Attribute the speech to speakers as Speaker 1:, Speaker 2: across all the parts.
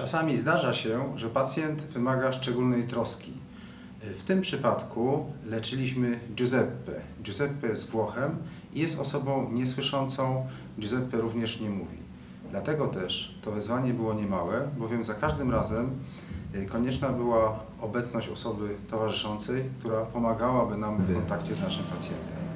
Speaker 1: Czasami zdarza się, że pacjent wymaga szczególnej troski. W tym przypadku leczyliśmy Giuseppe. Giuseppe jest Włochem i jest osobą niesłyszącą. Giuseppe również nie mówi. Dlatego też to wyzwanie było niemałe, bowiem za każdym razem y, konieczna była obecność osoby towarzyszącej, która pomagałaby nam w kontakcie z naszym pacjentem.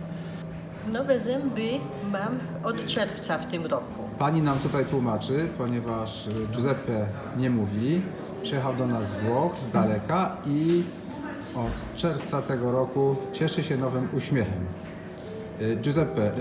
Speaker 2: Nowe zęby mam od czerwca w tym roku.
Speaker 3: Pani nam tutaj tłumaczy, ponieważ y, Giuseppe nie mówi. Przyjechał do nas z Włoch, z daleka i od czerwca tego roku cieszy się nowym uśmiechem. Y, Giuseppe,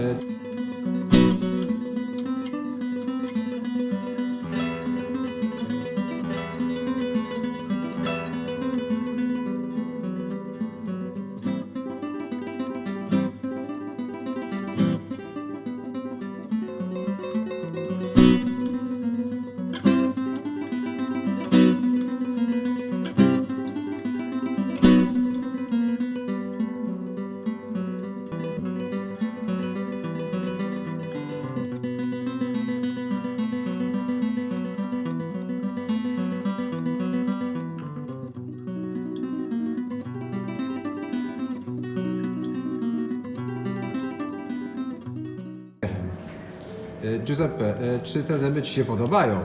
Speaker 3: Giuseppe, y, czy te zęby Ci się podobają?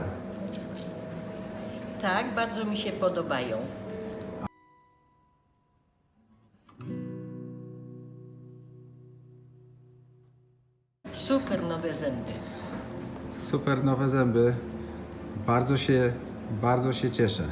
Speaker 2: Tak, bardzo mi się podobają. Super nowe zęby.
Speaker 3: Super nowe zęby. Bardzo się, bardzo się cieszę.